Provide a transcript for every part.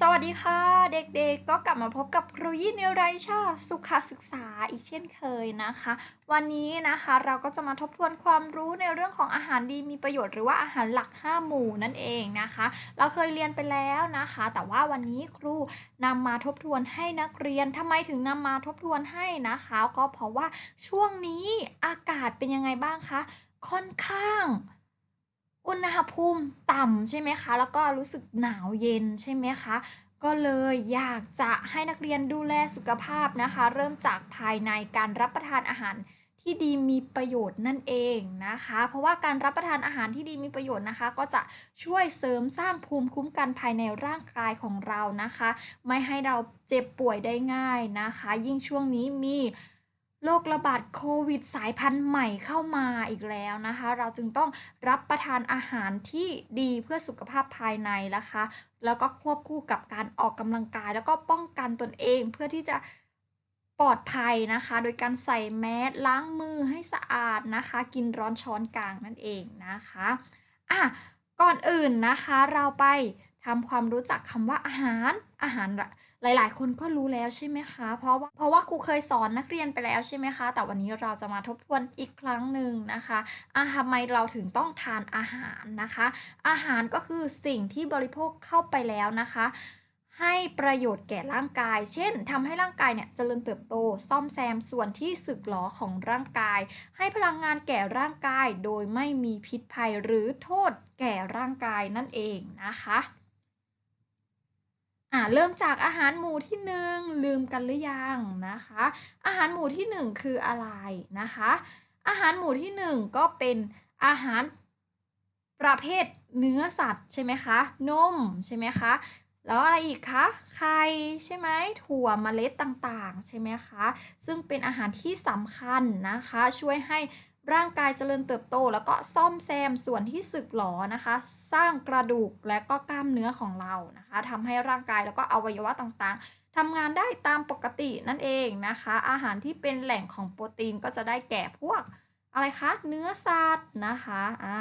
สวัสดีค่ะ เด็กๆ ก็กลับมาพบกับครูยี่เนไรชาสุขศึกษาอีกเช่นเคยนะคะ วันนี้นะคะเราก็จะมาทบทวนความรู้ในเรื่องของอาหารดีมีประโยชน์หรือว่าอาหารหลัก 5 หมู่นั่นเองนะคะ เราเคยเรียนไปแล้วนะคะ แต่ว่าวันนี้ครูนำมาทบทวนให้นักเรียนทำไมถึงนำมาทบทวนให้นะคะ ก็เพราะว่าช่วงนี้อากาศเป็นยังไงบ้างคะค่อนข้าง อุณหภูมิต่ำใช่ไหมคะ แล้วก็รู้สึกหนาวเย็นใช่ไหมคะ ก็เลยอยากจะให้นักเรียนดูแลสุขภาพนะคะ เริ่มจากภายในการรับประทานอาหารที่ดีมีประโยชน์นั่นเองนะคะ เพราะว่าการรับประทานอาหารที่ดีมีประโยชน์นะคะ ก็จะช่วยเสริมสร้างภูมิคุ้มกันภายในร่างกายของเรานะคะ ไม่ให้เราเจ็บป่วยได้ง่ายนะคะ ยิ่งช่วงนี้มี โรคระบาดโควิดสายพันธุ์ใหม่เข้ามาอีกแล้วนะคะ เราจึงต้องรับประทานอาหารที่ดีเพื่อสุขภาพภายในนะคะ แล้วก็ควบคู่กับการออกกำลังกาย แล้วก็ป้องกันตนเองเพื่อที่จะปลอดภัยนะคะ โดยการใส่แมสล้างมือให้สะอาดนะคะ กินร้อนช้อนกลางนั่นเองนะคะอะก่อนอื่นนะคะเราไป ทำความรู้จักคำว่าอาหาร อาหารหลาย ๆ คนก็รู้แล้วใช่ไหมคะ เพราะว่าเพราะว่าครูเคยสอนนักเรียนไปแล้วใช่ไหมคะ แต่วันนี้เราจะมาทบทวนอีกครั้งหนึ่งนะคะอาทำไมเราถึงต้องทานอาหารนะคะ อาหารก็คือสิ่งที่บริโภคเข้าไปแล้วนะคะ ให้ประโยชน์แก่ร่างกาย เช่นทำให้ร่างกายเนี่ยเจริญเติบโต ซ่อมแซมส่วนที่สึกหรอของร่างกาย ให้พลังงานแก่ร่างกาย โดยไม่มีพิษภัยหรือโทษแก่ร่างกายนั่นเองนะคะ อ่าเริ่มจากอาหารหมู่ที่หนึ่งลืมกันหรือยังนะคะ อาหารหมู่ที่หนึ่งคืออะไรนะคะ อาหารหมู่ที่หนึ่งก็เป็นอาหารประเภทเนื้อสัตว์ใช่ไหมคะนมใช่ไหมคะแล้วอะไรอีกคะไข่ใช่ไหมถั่วเมล็ดต่างๆ ใช่ไหมคะ ซึ่งเป็นอาหารที่สำคัญนะคะ ช่วยให้ ร่างกายเจริญเติบโต แล้วก็ซ่อมแซมส่วนที่สึกหรอนะคะ สร้างกระดูกและก็กล้ามเนื้อของเรานะคะทำให้ร่างกายแล้วก็อวัยวะต่างๆทำงานได้ตามปกตินั่นเองนะคะ อาหารที่เป็นแหล่งของโปรตีนก็จะได้แก่พวกอะไรคะ เนื้อสัตว์นะคะอ่า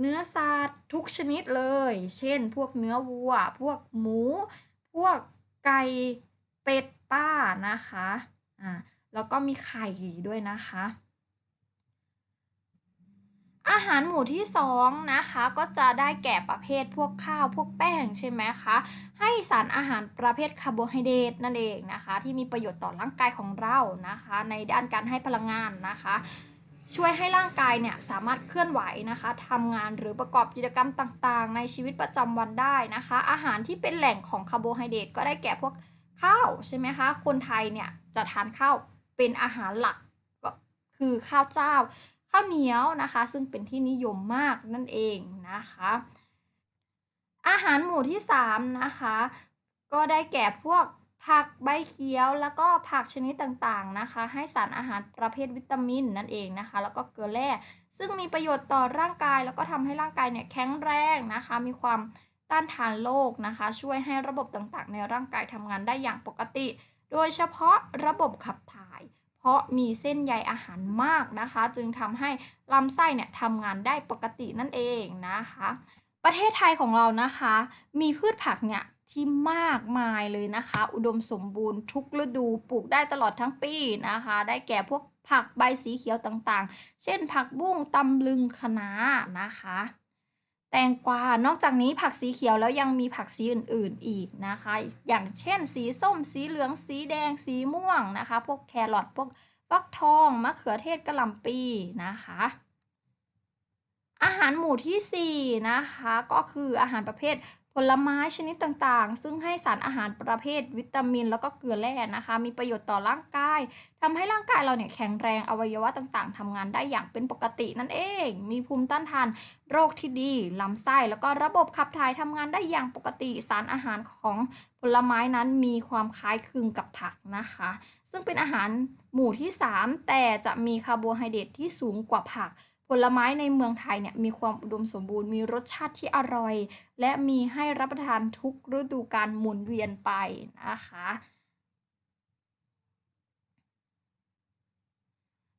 เนื้อสัตว์ทุกชนิดเลย เช่น พวกเนื้อวัว พวกหมู พวกไก่เป็ดป้านะคะอ่าแล้วก็มีไข่ด้วยนะคะ อาหารหมู่ที่2นะคะก็จะได้แก่ประเภทพวกข้าวพวกแป้งใช่ไหมคะให้สารอาหารประเภทคาร์โบไฮเดรตนั่นเองนะคะ ที่มีประโยชน์ต่อร่างกายของเรานะคะ ในด้านการให้พลังงานนะคะ ช่วยให้ร่างกายเนี่ยสามารถเคลื่อนไหวนะคะทำงานหรือประกอบกิจกรรมต่างๆ ในชีวิตประจำวันได้นะคะ อาหารที่เป็นแหล่งของคาร์โบไฮเดรตก็ได้แก่พวกข้าวใช่ไหมคะคนไทยเนี่ยจะทานข้าวเป็นอาหารหลักก็คือข้าวเจ้า ข้าวเหนียวนะคะ ซึ่งเป็นที่นิยมมากนั่นเองนะคะ อาหารหมู่ที่ 3 นะคะ ก็ได้แก่พวกผักใบเขียวแล้วก็ผักชนิดต่างๆนะคะ ให้สารอาหารประเภทวิตามินนั่นเองนะคะ แล้วก็เกลือแร่ซึ่งมีประโยชน์ต่อร่างกาย แล้วก็ทำให้ร่างกายเนี่ยแข็งแรงนะคะ มีความต้านทานโรคนะคะ ช่วยให้ระบบต่างๆ ในร่างกายทำงานได้อย่างปกติ โดยเฉพาะระบบขับถ่าย เพราะมีเส้นใยอาหารมากนะคะ จึงทำให้ลำไส้เนี่ยทำงานได้ปกตินั่นเองนะคะ ประเทศไทยของเรานะคะ มีพืชผักเนี่ยที่มากมายเลยนะคะ อุดมสมบูรณ์ทุกฤดูปลูกได้ตลอดทั้งปีนะคะ ได้แก่พวกผักใบสีเขียวต่างๆ เช่นผักบุ้งตำลึงคะน้านะคะ แตงกวานอกจากนี้ผักสีเขียวแล้วยังมีผักสีอื่น ๆอีกนะคะ อย่างเช่น สีส้ม สีเหลือง สีแดง สีม่วงนะคะ พวกแครอทพวกฟักทองมะเขือเทศกระหล่ำปีนะคะ อาหารหมู่ที่ 4 นะคะ ก็คืออาหารประเภท ผลไม้ชนิดต่างๆ ซึ่งให้สารอาหารประเภทวิตามิน แล้วก็เกลือแร่นะคะ มีประโยชน์ต่อร่างกายทำให้ร่างกายเราเนี่ยแข็งแรงอวัยวะต่างๆทำงานได้อย่างเป็นปกตินั่นเอง มีภูมิต้านทานโรคที่ดีลำไส้แล้วก็ระบบขับถ่ายทำงานได้อย่างปกติสารอาหารของผลไม้นั้นมีความคล้ายคลึงกับผักนะคะ ซึ่งเป็นอาหารหมู่ที่ 3 แต่จะมีคาร์โบไฮเดรตที่สูงกว่าผัก ผลไม้ในเมืองไทยเนี่ยมีความอุดมสมบูรณ์มีรสชาติที่อร่อย และมีให้รับประทานทุกฤดูกาลหมุนเวียนไปนะคะ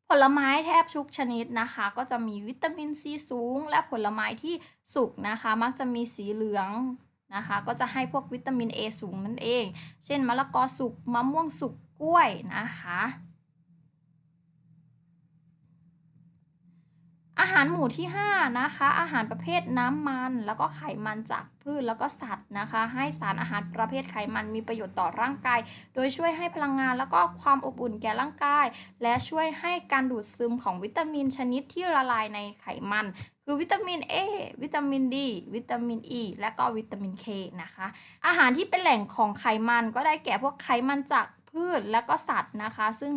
ผลไม้แทบทุกชนิดนะคะ ก็จะมีวิตามินซีสูง และผลไม้ที่สุกนะคะ มักจะมีสีเหลืองนะคะก็จะให้พวกวิตามิน A สูงนั่นเอง เช่นมะละกอสุกมะม่วงสุกกล้วยนะคะ อาหารหมู่ที่ 5 นะคะ อาหารประเภทน้ำมัน แล้วก็ไขมันจากพืชแล้วก็สัตว์นะคะ ให้สารอาหารประเภทไขมันมีประโยชน์ต่อร่างกาย โดยช่วยให้พลังงานแล้วก็ความอบอุ่นแก่ร่างกาย และช่วยให้การดูดซึมของวิตามินชนิดที่ละลายในไขมัน คือวิตามิน A วิตามิน D วิตามิน E และก็วิตามิน K นะคะ อาหารที่เป็นแหล่งของไขมันก็ได้แก่พวกไขมันจากพืชและก็สัตว์นะคะ ซึ่ง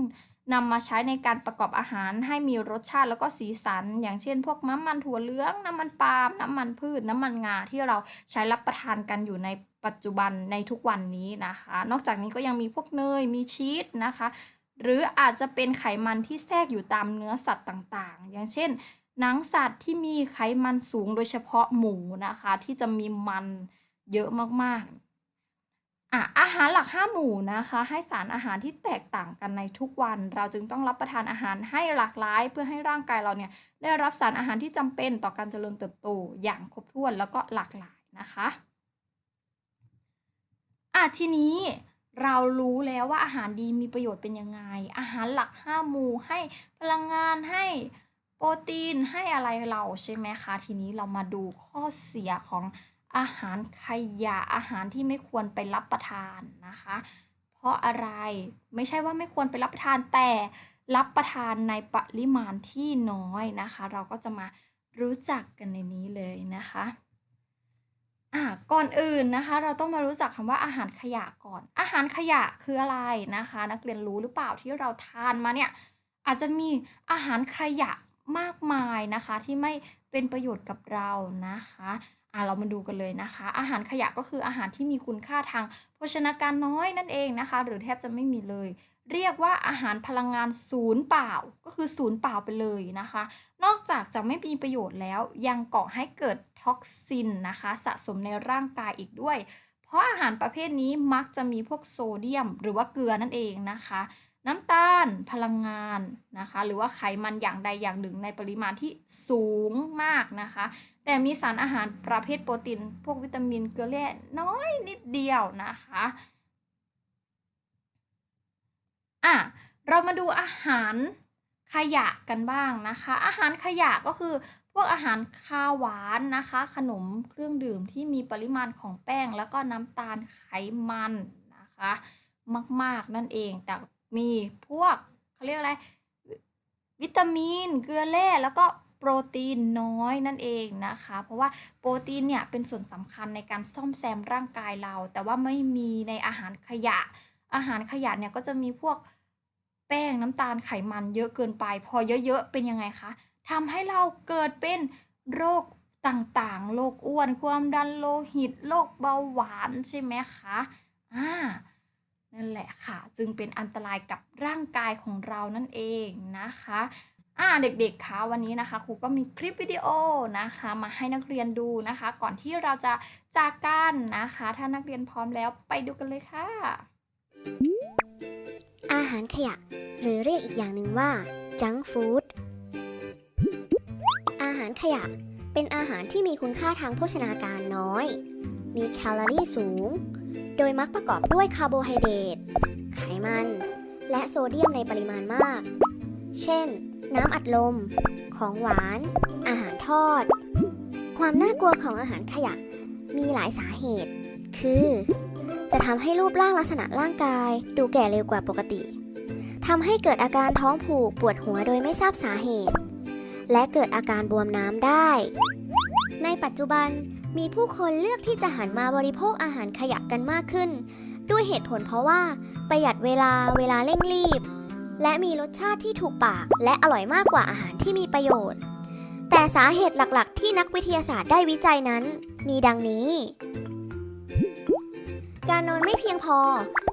นำมาใช้ในการประกอบอาหารให้มีรสชาติแล้วก็สีสัน อย่างเช่น พวกน้ำมันถั่วเหลือง น้ำมันปาล์มน้ำมันพืช น้ำมันงาที่เราใช้รับประทานกันอยู่ในปัจจุบันในทุกวันนี้นะคะ นอกจากนี้ก็ยังมีพวกเนยมีชีสนะคะ หรืออาจจะเป็นไขมันที่แทรกอยู่ตามเนื้อสัตว์ต่างๆ อย่างเช่น หนังสัตว์ที่มีไขมันสูงโดยเฉพาะหมูนะคะ ที่จะมีมันเยอะมากๆ อาหารหลักห้าหมู่นะคะ ให้สารอาหารที่แตกต่างกันในทุกวัน เราจึงต้องรับประทานอาหารให้หลากหลาย เพื่อให้ร่างกายเราเนี่ยได้รับสารอาหารที่จำเป็นต่อการเจริญเติบโตอย่างครบถ้วนแล้วก็หลากหลายนะคะอะทีนี้เรารู้แล้วว่าอาหารดีมีประโยชน์เป็นยังไง อาหารหลักห้าหมู่ให้พลังงานให้โปรตีนให้อะไรเราใช่ไหมคะ ทีนี้เรามาดูข้อเสียของ อาหารขยะอาหารที่ไม่ควรไปรับประทานนะคะ เพราะอะไรไม่ใช่ว่าไม่ควรไปรับประทานแต่รับประทานในปริมาณที่น้อยนะคะ เราก็จะมารู้จักกันในนี้เลยนะคะอะก่อนอื่นนะคะ เราต้องมารู้จักคำว่าอาหารขยะก่อน อาหารขยะคืออะไรนะคะ นักเรียนรู้หรือเปล่าที่เราทานมาเนี่ยอาจจะมีอาหารขยะมากมายนะคะ ที่ไม่เป็นประโยชน์กับเรานะคะ อะเรามาดูกันเลยนะคะ อาหารขยะก็คืออาหารที่มีคุณค่าทางโภชนาการน้อยนั่นเองนะคะ หรือแทบจะไม่มีเลย เรียกว่าอาหารพลังงานศูนย์เปล่าก็คือศูนย์เปล่าไปเลยนะคะ นอกจากจะไม่มีประโยชน์แล้ว ยังก่อให้เกิดท็อกซินนะคะ สะสมในร่างกายอีกด้วย เพราะอาหารประเภทนี้มักจะมีพวกโซเดียม หรือว่าเกลือนั่นเองนะคะ น้ำตาลพลังงานนะคะ หรือว่าไขมันอย่างใดอย่างหนึ่งในปริมาณที่สูงมากนะคะ แต่มีสารอาหารประเภทโปรตีนพวกวิตามินเกลือแร่น้อยนิดเดียวนะคะอะเรามาดูอาหารขยะกันบ้างนะคะ อาหารขยะก็คือพวกอาหารคาวหวานนะคะ ขนมเครื่องดื่มที่มีปริมาณของแป้ง แล้วก็น้ำตาลไขมันนะคะ มาก ๆ นั่นเองแต่ มีพวกเขาเรียกอะไร วิตามิน เกลือแร่แล้วก็โปรตีนน้อยนั่นเองนะคะ เพราะว่าโปรตีนเนี่ยเป็นส่วนสำคัญในการซ่อมแซมร่างกายเรา แต่ว่าไม่มีในอาหารขยะ อาหารขยะเนี่ยก็จะมีพวกแป้งน้ำตาลไขมันเยอะเกินไป พอเยอะๆเป็นยังไงคะทำให้เราเกิดเป็นโรคต่างๆ โรคอ้วน ความดันโลหิต โรคเบาหวานใช่ไหมคะ อ่า นั่นแหละค่ะ จึงเป็นอันตรายกับร่างกายของเรานั่นเองนะคะอ่าเด็กๆคะวันนี้นะคะครูก็มีคลิปวิดีโอนะคะ มาให้นักเรียนดูนะคะ ก่อนที่เราจะจากกันนะคะ ถ้านักเรียนพร้อมแล้วไปดูกันเลยค่ะ อาหารขยะ หรือเรียกอีกอย่างหนึ่งว่าจังฟู้ดอาหารขยะ เป็นอาหารที่มีคุณค่าทางโภชนาการน้อย มีแคลอรี่สูง โดยมักประกอบด้วยคาร์โบไฮเดรต ไขมัน และโซเดียมในปริมาณมาก เช่น น้ำอัดลม ของหวาน อาหารทอด ความน่ากลัวของอาหารขยะ มีหลายสาเหตุ คือ จะทำให้รูปร่างลักษณะร่างกาย ดูแก่เร็วกว่าปกติทำให้เกิดอาการท้องผูกปวดหัวโดยไม่ทราบสาเหตุ และเกิดอาการบวมน้ำได้ ในปัจจุบัน มีผู้คนเลือกที่จะหันมาบริโภคอาหารขยะกันมากขึ้น ด้วยเหตุผลเพราะว่า ประหยัดเวลาเวลาเร่งรีบ และมีรสชาติที่ถูกปาก และอร่อยมากกว่าอาหารที่มีประโยชน์ แต่สาเหตุหลักๆ ที่นักวิทยาศาสตร์ได้วิจัยนั้น มีดังนี้ การนอนไม่เพียงพอ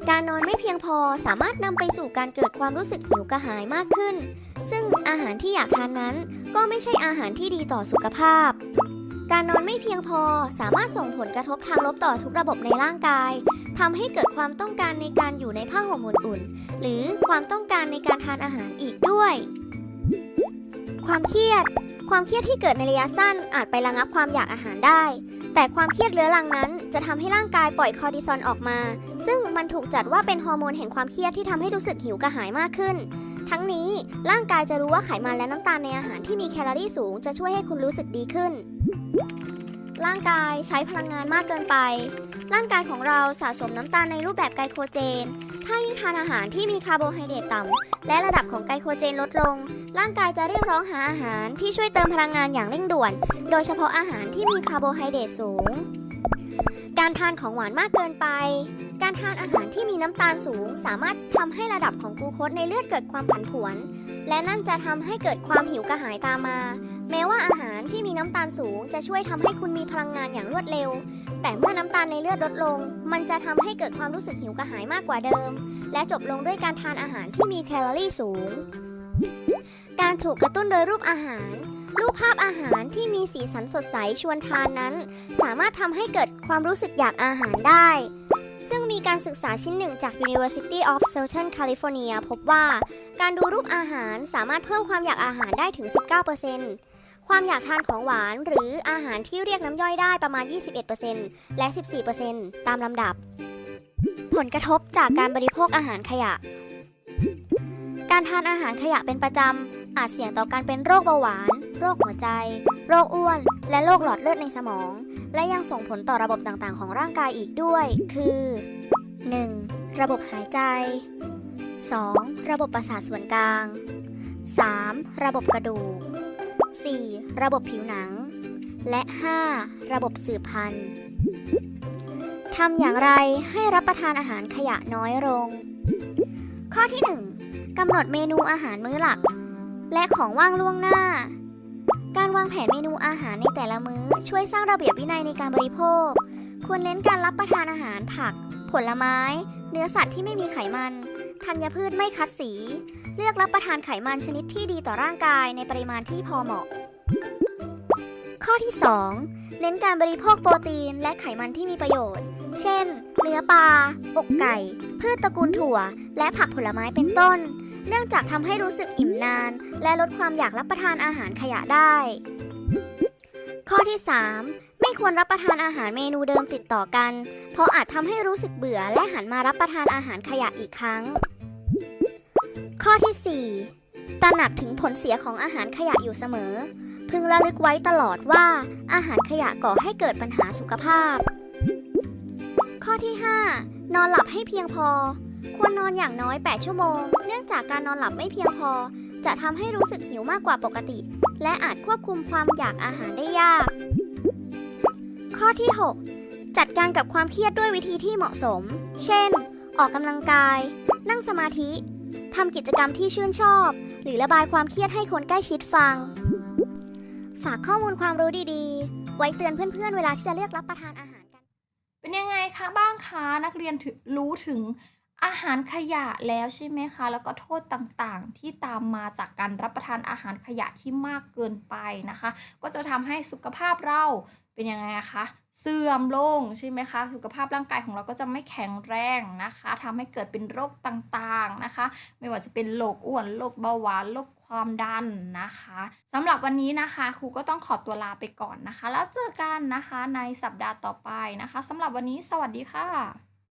การนอนไม่เพียงพอสามารถนำไปสู่การเกิดความรู้สึกหิวกระหายมากขึ้น ซึ่งอาหารที่อยากทานนั้น ก็ไม่ใช่อาหารที่ดีต่อสุขภาพ การนอนไม่เพียงพอสามารถส่งผลกระทบทางลบต่อทุกระบบในร่างกายทำให้เกิดความต้องการในการอยู่ในผ้าห่มอุ่นๆ หรือความต้องการในการทานอาหารอีกด้วย ความเครียด ความเครียดที่เกิดในระยะสั้นอาจไประงับความอยากอาหารได้ แต่ความเครียดเรื้อรังนั้น จะทำให้ร่างกายปล่อยคอร์ติซอลออกมา ซึ่งมันถูกจัดว่าเป็นฮอร์โมนแห่งความเครียดที่ทำให้รู้สึกหิวกระหายมากขึ้นทั้งนี้ร่างกายจะรู้ว่าไขมันและน้ำตาลในอาหารที่มีแคลอรี่สูงจะช่วยให้คุณรู้สึกดีขึ้น ร่างกายใช้พลังงานมากเกินไป ร่างกายของเราสะสมน้ำตาลในรูปแบบไกลโคเจน ถ้ายิ่งทานอาหารที่มีคาร์โบไฮเดรตต่ำและระดับของไกลโคเจนลดลง ร่างกายจะเรียกร้องหาอาหารที่ช่วยเติมพลังงานอย่างเร่งด่วน โดยเฉพาะอาหารที่มีคาร์โบไฮเดรตสูง การทานของหวานมากเกินไป การทานอาหารที่มีน้ำตาลสูง สามารถทำให้ระดับของกลูโคสในเลือดเกิดความผันผวน และนั่นจะทำให้เกิดความหิวกระหายตามมา แม้ว่าอาหารที่มีน้ำตาลสูง จะช่วยทำให้คุณมีพลังงานอย่างรวดเร็ว แต่เมื่อน้ำตาลในเลือดลดลง มันจะทำให้เกิดความรู้สึกหิวกระหายมากกว่าเดิม และจบลงด้วยการทานอาหารที่มีแคลอรี่สูง การถูกกระตุ้นโดยรูปอาหาร รูปภาพอาหารที่มีสีสันสดใสชวนทานนั้น สามารถทำให้เกิดความรู้สึกอยากอาหารได้ ซึ่งมีการศึกษาชิ้นหนึ่งจาก University of Southern California พบว่า การดูรูปอาหารสามารถเพิ่มความอยากอาหารได้ถึง 19%ความอยากทานของหวานหรืออาหารที่เรียกน้ำย่อยได้ประมาณ 21%และ 14%ตามลำดับ ผลกระทบจากการบริโภคอาหารขยะ การทานอาหารขยะเป็นประจำอาจเสี่ยงต่อการเป็นโรคเบาหวาน โรคหัวใจ โรคอ้วน และโรคหลอดเลือดในสมอง และยังส่งผลต่อระบบต่างๆ ของร่างกายอีกด้วย คือ 1. ระบบหายใจ 2. ระบบประสาทส่วนกลาง 3. ระบบกระดูก 4. ระบบผิวหนัง และ 5. ระบบสืบพันธุ์ทำอย่างไรให้รับประทานอาหารขยะน้อยลง ข้อที่ 1กำหนดเมนูอาหารมื้อหลัก และของว่างล่วงหน้า การวางแผนเมนูอาหารในแต่ละมื้อ ช่วยสร้างระเบียบวินัยในการบริโภค ควรเน้นการรับประทานอาหารผัก ผลไม้ เนื้อสัตว์ที่ไม่มีไขมัน ธัญพืชไม่คัดสี เลือกรับประทานไขมันชนิดที่ดีต่อร่างกายในปริมาณที่พอเหมาะ ข้อที่ 2 เน้นการบริโภคโปรตีนและไขมันที่มีประโยชน์ เช่น เนื้อปลาอกไก่ พืชตระกูลถั่ว และผักผลไม้เป็นต้น เนื่องจากทำให้รู้สึกอิ่มนาน และลดความอยากรับประทานอาหารขยะได้ ข้อที่ 3 ไม่ควรรับประทานอาหารเมนูเดิมติดต่อกัน เพราะอาจทำให้รู้สึกเบื่อและหันมารับประทานอาหารขยะอีกครั้ง ข้อที่ 4 ตระหนักถึงผลเสียของอาหารขยะอยู่เสมอ พึงระลึกไว้ตลอดว่า อาหารขยะก่อให้เกิดปัญหาสุขภาพ ข้อที่ 5 นอนหลับให้เพียงพอ ควรนอนอย่างน้อย 8 ชั่วโมง เนื่องจากการนอนหลับไม่เพียงพอ จะทำให้รู้สึกหิวมากกว่าปกติ และอาจควบคุมความอยากอาหารได้ยาก ข้อที่ 6 จัดการกับความเครียดด้วยวิธีที่เหมาะสม เช่น ออกกำลังกาย นั่งสมาธิทำกิจกรรมที่ชื่นชอบ หรือระบายความเครียดให้คนใกล้ชิดฟัง ฝากข้อมูลความรู้ดีๆ ไว้เตือนเพื่อนๆ เวลาที่จะเลือกรับประทานอาหารกัน เป็นยังไงคะบ้างคะนักเรียนรู้ถึง อาหารขยะแล้วใช่ไหมคะ แล้วก็โทษต่างๆ ที่ตามมาจากการรับประทานอาหารขยะที่มากเกินไปนะคะ ก็จะทำให้สุขภาพเราเป็นยังไงคะ เสื่อมลงใช่ไหมคะ สุขภาพร่างกายของเราก็จะไม่แข็งแรงนะคะทำให้เกิดเป็นโรคต่างๆนะคะ ไม่ว่าจะเป็นโรคอ้วนโรคเบาหวานโรคความดันนะคะสำหรับวันนี้นะคะครูก็ต้องขอตัวลาไปก่อนนะคะ แล้วเจอกันนะคะในสัปดาห์ต่อไปนะคะสำหรับวันนี้สวัสดีค่ะ